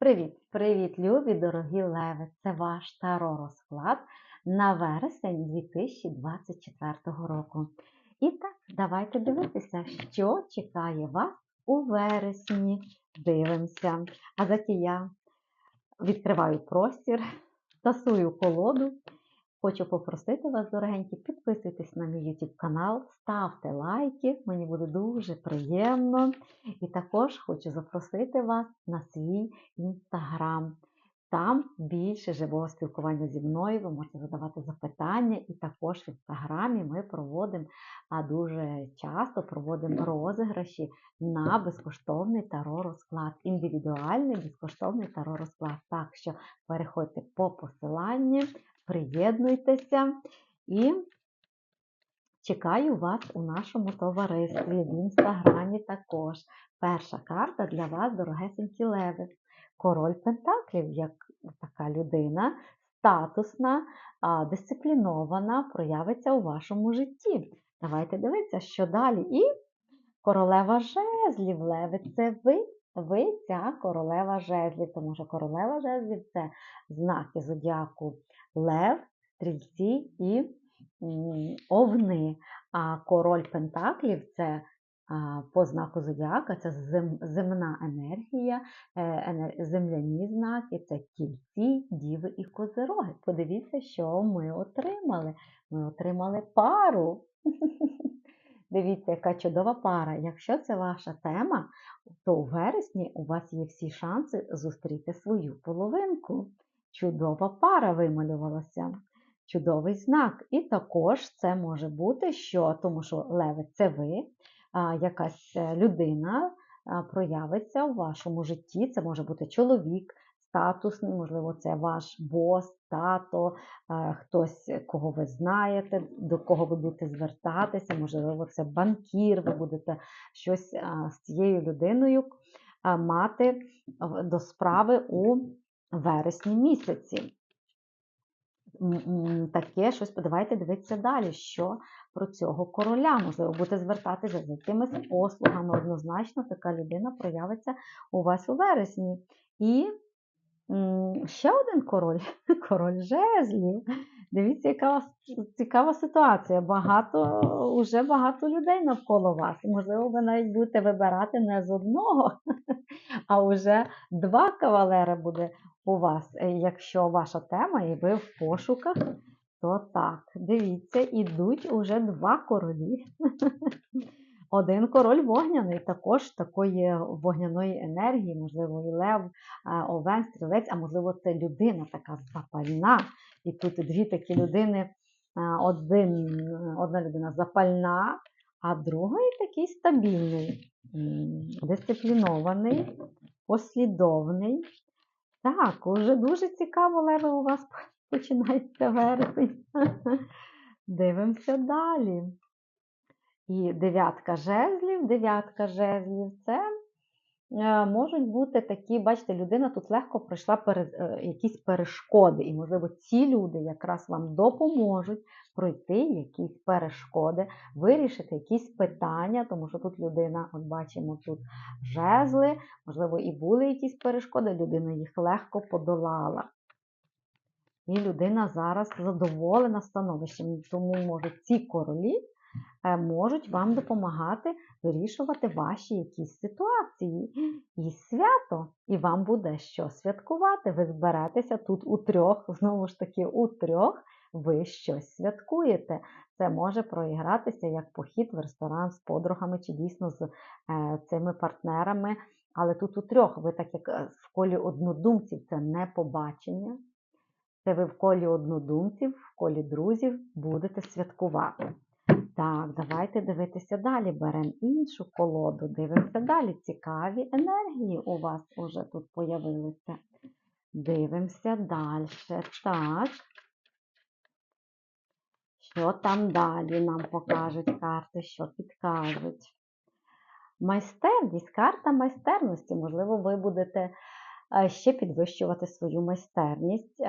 Привіт, привіт, любі, дорогі леви! Це ваш таро розклад на вересень 2024 року. І так, давайте дивитися, що чекає вас у вересні. Дивимося. А заті я відкриваю простір, тасую колоду. Хочу попросити вас, дорогенькі, підписуйтесь на мій YouTube канал, ставте лайки, мені буде дуже приємно. І також хочу запросити вас на свій інстаграм. Там більше живого спілкування зі мною, ви можете задавати запитання, і також в інстаграмі ми проводимо а дуже часто проводимо розіграші на безкоштовний таро розклад. Індивідуальний безкоштовний таро розклад. Так що переходьте по посиланню, приєднуйтеся і чекаю вас у нашому товаристві в інстаграмі також. Перша карта для вас, дорогесенькі леви. Король Пентаклів, як така людина, статусна, дисциплінована, проявиться у вашому житті. Давайте дивитися, що далі. І королева жезлів, леви, це ви. Ви ця королева жезлів, тому що королева жезлів це знаки зодіаку Лев, стрільці і овни. А король Пентаклів це по знаку зодіака, це земна енергія, е, земляні знаки, це тільці, діви і козироги. Подивіться, що ми отримали. Ми отримали пару. Дивіться, яка чудова пара. Якщо це ваша тема, то у вересні у вас є всі шанси зустріти свою половинку. Чудова пара вималювалася. Чудовий знак. І також це може бути, що, тому що леви це ви, якась е, людина проявиться у вашому житті. Це може бути чоловік, статусний, можливо, це ваш бос, тато, хтось, кого ви знаєте, до кого ви будете звертатися, можливо, це банкір, ви будете щось з цією людиною мати до справи у вересні місяці. Таке щось, давайте дивитися далі, що про цього короля. Можливо, будете звертатися за якимись послугами. Однозначно, така людина проявиться у вас у вересні. І ще один король король жезлів. Дивіться, яка цікава ситуація. Багато, Уже багато людей навколо вас. Можливо, ви навіть будете вибирати не з одного, а вже два кавалери буде у вас. Е, якщо ваша тема і ви в пошуках, то так, дивіться, ідуть уже два королі. Один король вогняний, також такої вогняної енергії, можливо, і лев, овен, стрілець, а можливо, це людина така запальна. І тут дві такі людини, один, одна людина запальна, а другий такий стабільний, дисциплінований, послідовний. Так, уже дуже цікаво, леви, у вас починається вересень. Дивимося далі. І дев'ятка жезлів, дев'ятка жезлів це е, можуть бути такі, бачите, людина тут легко пройшла перез, е, якісь перешкоди. І, можливо, ці люди якраз вам допоможуть пройти якісь перешкоди, вирішити якісь питання, тому що тут людина, от бачимо, тут жезли, можливо, і були якісь перешкоди, людина їх легко подолала. І людина зараз задоволена становищем, тому, може, ці королі. Е, можуть вам допомагати вирішувати ваші якісь ситуації. І свято, і вам буде що святкувати. Ви зберетеся тут у трьох, знову ж таки, у трьох ви щось святкуєте. Це може проігратися як похід в ресторан з подругами чи дійсно з е, цими партнерами. Але тут у трьох, ви так як е, в колі однодумців, це не побачення. Це ви в колі однодумців, в колі друзів будете святкувати. Так, давайте дивитися далі. Беремо іншу колоду, дивимося далі. Цікаві енергії у вас вже тут з'явилися. Дивимося далі. Так. Що там далі нам покажуть карти, що підкажуть? Майстерність, карта майстерності. Можливо, ви будете ще підвищувати свою майстерність,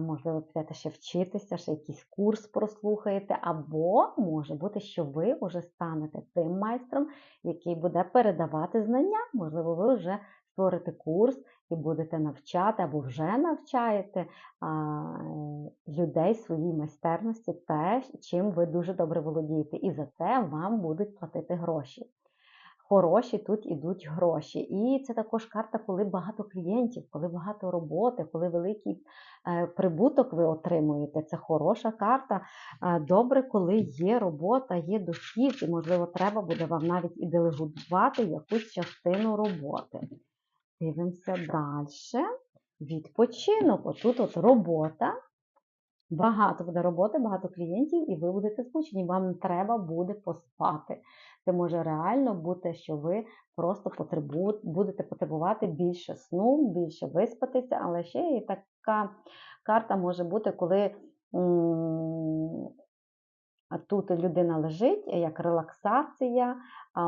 можливо, підете ще вчитися, ще якийсь курс прослухаєте, або може бути, що ви вже станете тим майстром, який буде передавати знання. Можливо, ви вже створите курс і будете навчати або вже навчаєте людей своїй майстерності, те, чим ви дуже добре володієте. І за це вам будуть платити гроші. Хороші тут ідуть гроші. І це також карта, коли багато клієнтів, коли багато роботи, коли великий е, прибуток ви отримуєте. Це хороша карта. Е, Добре, коли є робота, є дохід, і, можливо, треба буде вам навіть і делегувати якусь частину роботи. Дивимося далі. Відпочинок. Отут от робота. Багато буде роботи, багато клієнтів, і ви будете змучені. Вам треба буде поспати. Це може реально бути, що ви просто потребу... будете потребувати більше сну, більше виспатися, але ще і така карта може бути, коли тут людина лежить як релаксація,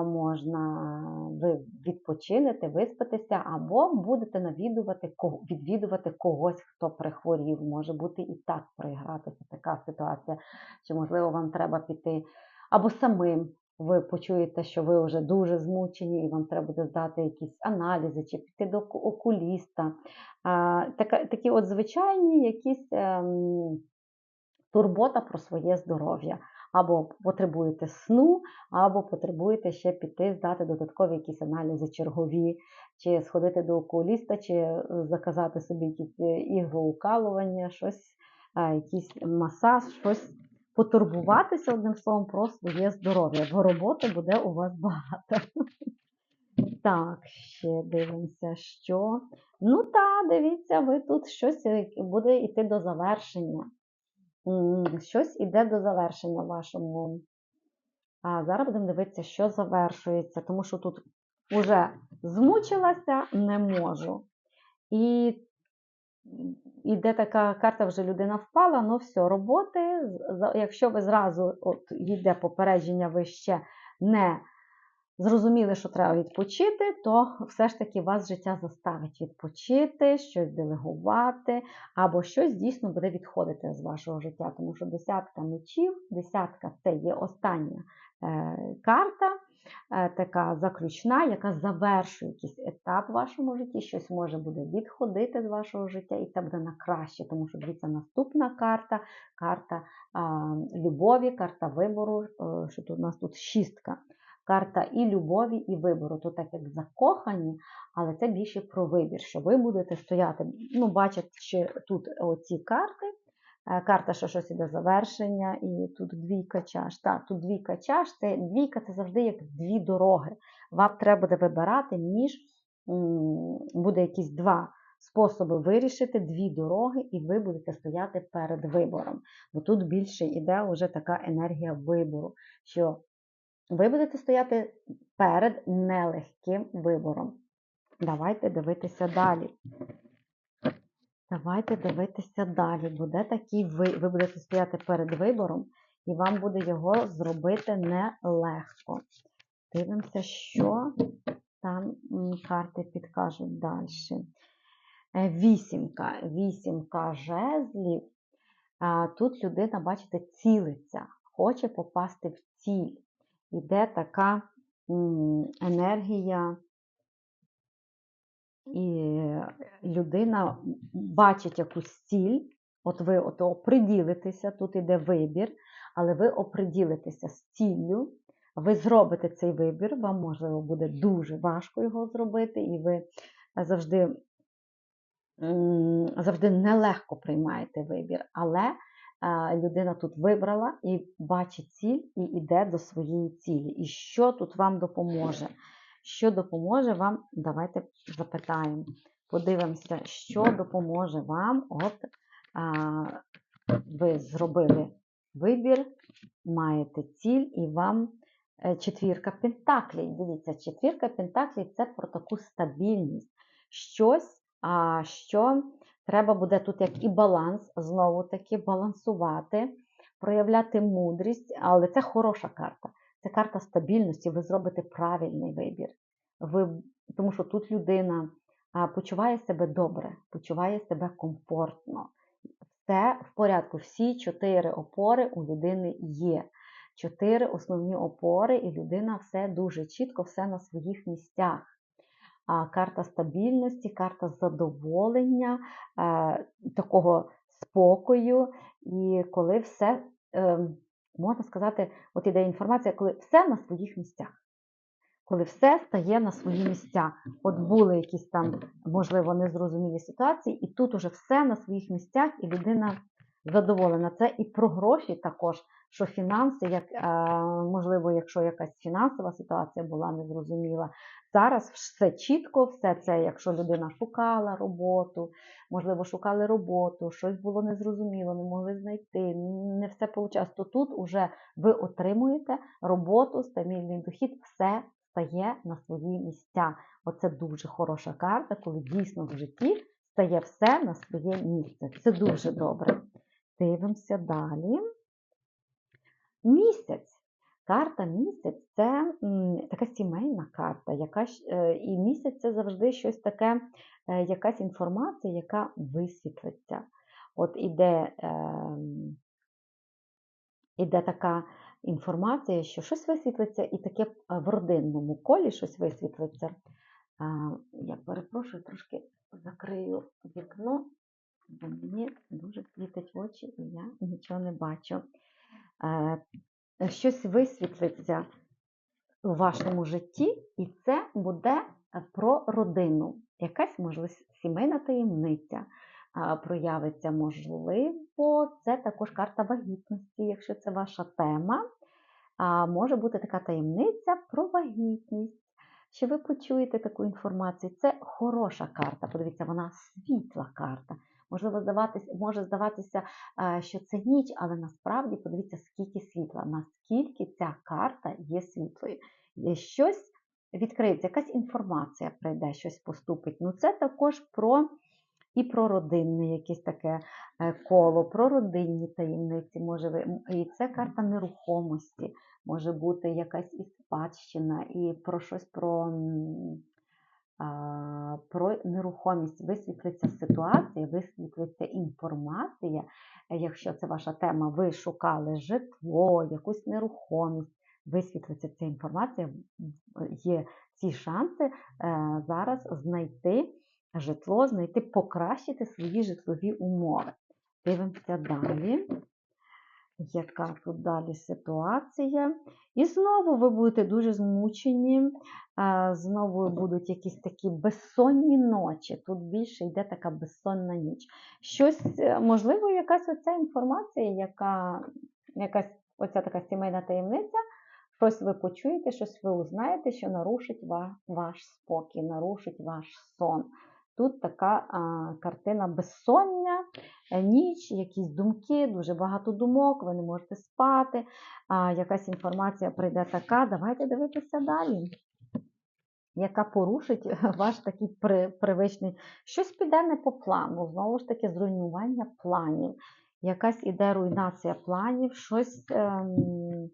можна ви відпочинете, виспатися, або будете навідувати відвідувати когось, хто прихворів. Може бути і так проігратися така ситуація, що, можливо, вам треба піти або самим. Ви почуєте, що ви вже дуже змучені, і вам треба буде здати якісь аналізи, чи піти до окуліста. Такі от звичайні якісь ем, турбота про своє здоров'я. Або потребуєте сну, або потребуєте ще піти, здати додаткові якісь аналізи чергові, чи сходити до окуліста, чи заказати собі якісь е, іглоукалування, щось, е, якийсь масаж, щось потурбуватися одним словом про своє здоров'я, бо роботи буде у вас багато. Так, ще дивимося, що. Ну так, дивіться, ви тут щось е, буде йти до завершення. Щось іде до завершення вашому. А зараз будемо дивитися, що завершується, тому що тут вже змучилася, не можу. І іде така карта, вже людина впала, ну все, роботи. Якщо ви зразу от йде попередження, ви ще не зрозуміли, що треба відпочити, то все ж таки вас життя заставить відпочити, щось делегувати, або щось дійсно буде відходити з вашого життя. Тому що десятка мечів, десятка це є остання е, карта, е, така заключна, яка завершує якийсь етап в вашому житті, щось може буде відходити з вашого життя, і це буде на краще, тому що дивіться, наступна карта, карта а, любові, карта вибору, е, що тут у нас тут шістка. Карта і любові, і вибору. Тут так як закохані, але це більше про вибір, що ви будете стояти. Ну, бачите, що тут оці карти. Е, Карта, що щось іде завершення, і тут двійка чаш. Так, тут двійка чаш, це двійка це завжди як дві дороги. Вам треба буде вибирати між буде якісь два способи вирішити дві дороги, і ви будете стояти перед вибором. Бо тут більше йде вже така енергія вибору, що ви будете стояти перед нелегким вибором. Давайте дивитися далі. Давайте дивитися далі. Буде такий ви, ви будете стояти перед вибором, і вам буде його зробити нелегко. Дивимося, що там карти підкажуть далі. Е, Вісімка. Вісімка жезлів. Тут людина, бачите, цілиться, хоче попасти в ціль. Іде така енергія, і людина бачить якусь ціль. От ви от оприділитеся, тут іде вибір, але ви оприділитеся з ціллю, ви зробите цей вибір, вам, можливо, буде дуже важко його зробити, і ви завжди, завжди нелегко приймаєте вибір. Але людина тут вибрала і бачить ціль, і йде до своєї цілі. І що тут вам допоможе? Що допоможе вам? Давайте запитаємо. Подивимося, що допоможе вам. От а, ви зробили вибір, маєте ціль, і вам е, четвірка пентаклей. Дивіться, четвірка пентаклей це про таку стабільність. Щось, а, що треба буде тут як і баланс, знову таки балансувати, проявляти мудрість, але це хороша карта. Це карта стабільності, ви зробите правильний вибір. Ви, тому що тут людина почуває себе добре, почуває себе комфортно. Все в порядку. Всі чотири опори у людини є. Чотири основні опори, і людина все дуже чітко, все на своїх місцях. Карта стабільності, карта задоволення, е, такого спокою. І коли все, е, можна сказати, от іде інформація, коли все на своїх місцях. Коли все стає на свої місця. От були якісь там, можливо, незрозумілі ситуації, і тут уже все на своїх місцях, і людина задоволена. Це і про гроші також, що фінанси, як, е, можливо, якщо якась фінансова ситуація була незрозуміла, зараз все чітко, все це, якщо людина шукала роботу, можливо, шукали роботу, щось було незрозуміло, не могли знайти, не все вийшло, то тут уже ви отримуєте роботу, стабільний дохід, все стає на свої місця. Оце дуже хороша карта, коли дійсно в житті стає все на своє місце. Це дуже добре. Дивимося далі. Місяць. Карта місяць це така сімейна карта. Яка, е, і місяць це завжди щось таке, е, якась інформація, яка висвітлиться. От іде, ем, іде така інформація, що щось висвітлиться, і таке е, в родинному колі щось висвітлиться. Я перепрошую, трошки закрию вікно, бо мені дуже світить очі, і я нічого не бачу. Е, Щось висвітлиться у вашому житті, і це буде про родину. Якась, можливо, сімейна таємниця проявиться, можливо, це також карта вагітності, якщо це ваша тема. Може бути така таємниця про вагітність. Що ви почуєте таку інформацію? Це хороша карта. Подивіться, вона світла карта. Можливо, здаватись, може здаватися, е, що це ніч, але насправді подивіться, скільки світла, наскільки ця карта є світлою. Є щось відкриється, якась інформація прийде, щось поступить. Ну, це також про і про родинне якесь таке е, коло, про родинні таємниці. Може і це карта нерухомості, може бути якась і спадщина, і про щось про. Про нерухомість висвітлиться ситуація, висвітлиться інформація. Якщо це ваша тема, ви шукали житло, якусь нерухомість, висвітлиться ця інформація, є ці шанси е, зараз знайти житло, знайти, покращити свої житлові умови. Дивимося далі. Яка тут далі ситуація? І знову ви будете дуже змучені, знову будуть якісь такі безсонні ночі. Тут більше йде така безсонна ніч. Щось, е, можливо, якась оця інформація, яка якась оця така сімейна таємниця, щось ви почуєте, щось ви узнаєте, що нарушить ваш спокій, нарушить ваш сон. Тут така а, картина безсоння, е, ніч, якісь думки, дуже багато думок, ви не можете спати, а, якась інформація прийде така. Давайте дивитися далі. Яка порушить ваш такий при- привичний, щось піде не по плану, знову ж таки, зруйнування планів. Якась іде руйнація планів, щось ем,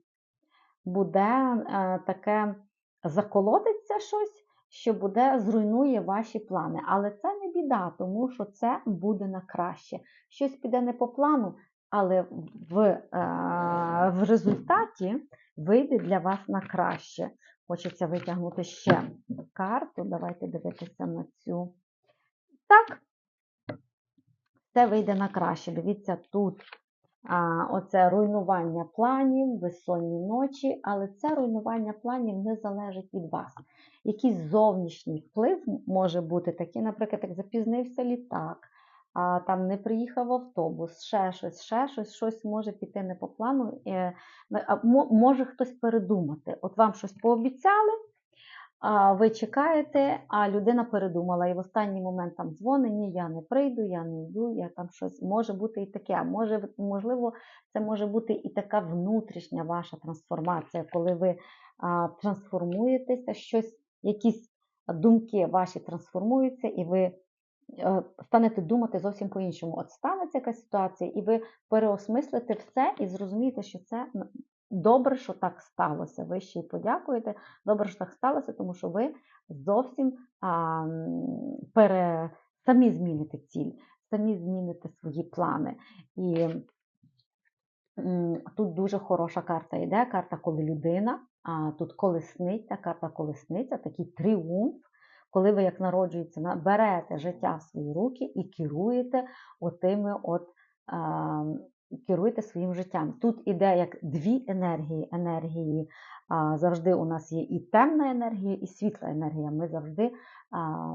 буде е, таке, заколотиться щось, що буде, зруйнує ваші плани. Але це не біда, тому що це буде на краще. Щось піде не по плану, але в, е, в результаті вийде для вас на краще. Хочеться витягнути ще карту. Давайте дивитися на цю. Так, це вийде на краще. Дивіться, тут оце руйнування планів, безсонні ночі, але це руйнування планів не залежить від вас. Якийсь зовнішній вплив може бути такий, наприклад, як запізнився літак, а, там не приїхав автобус, ще щось, ще щось, щось може піти не по плану. е, може хтось передумати. От вам щось пообіцяли, ви чекаєте, а людина передумала, і в останній момент там дзвонить, ні, я не прийду, я не йду, я там щось може бути і таке. А Може, можливо, це може бути і така внутрішня ваша трансформація, коли ви а, трансформуєтеся, щось, якісь думки ваші трансформуються, і ви е, станете думати зовсім по-іншому. От станеться якась ситуація, і ви переосмислите все і зрозумієте, що це добре, що так сталося. Ви ще й подякуєте. Добре, що так сталося, тому що ви зовсім а, пере, самі зміните ціль, самі зміните свої плани. І тут дуже хороша карта йде, карта, коли людина, а тут колесниця, карта колесниця, такий тріумф, коли ви як народжується, на- берете життя в свої руки і керуєте отими от. А, Керуєте своїм життям. Тут іде як дві енергії. енергії завжди у нас є і темна енергія, і світла енергія. Ми завжди,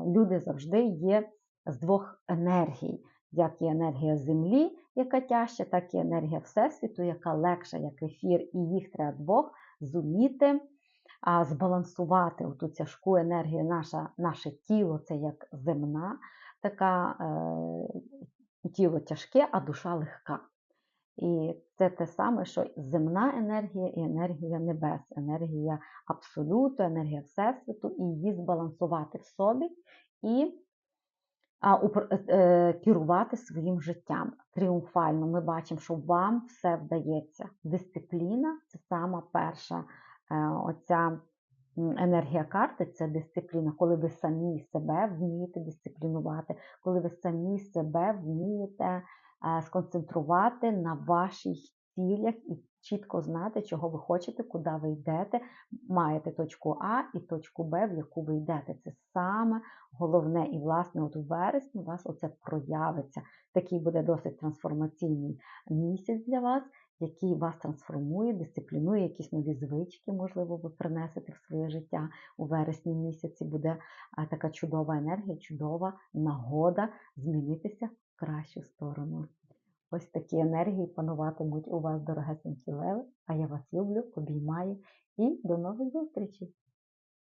люди завжди є з двох енергій, як і енергія землі, яка тяжча, так і енергія Всесвіту, яка легша, як ефір, і їх треба двох зуміти а, збалансувати оту тяжку енергію. Наша, наше тіло це як земна, така е, тіло тяжке, а душа легка. І це те саме, що земна енергія і енергія небес, енергія абсолюту, енергія Всесвіту, і її збалансувати в собі і е, е, керувати своїм життям тріумфально. Ми бачимо, що вам все вдається. Дисципліна це сама перша е, оця енергія карти це дисципліна, коли ви самі себе вмієте дисциплінувати, коли ви самі себе вмієте сконцентрувати на ваших цілях і чітко знати, чого ви хочете, куди ви йдете. Маєте точку А і точку Б, в яку ви йдете. Це саме головне. І, власне, от у вересні у вас оце проявиться. Такий буде досить трансформаційний місяць для вас, який вас трансформує, дисциплінує, якісь нові звички, можливо, ви принесете в своє життя у вересні місяці. Буде така чудова енергія, чудова нагода змінитися кращу сторону. Ось такі енергії пануватимуть у вас, дорогесенькі леви. А я вас люблю, обіймаю і до нових зустрічей!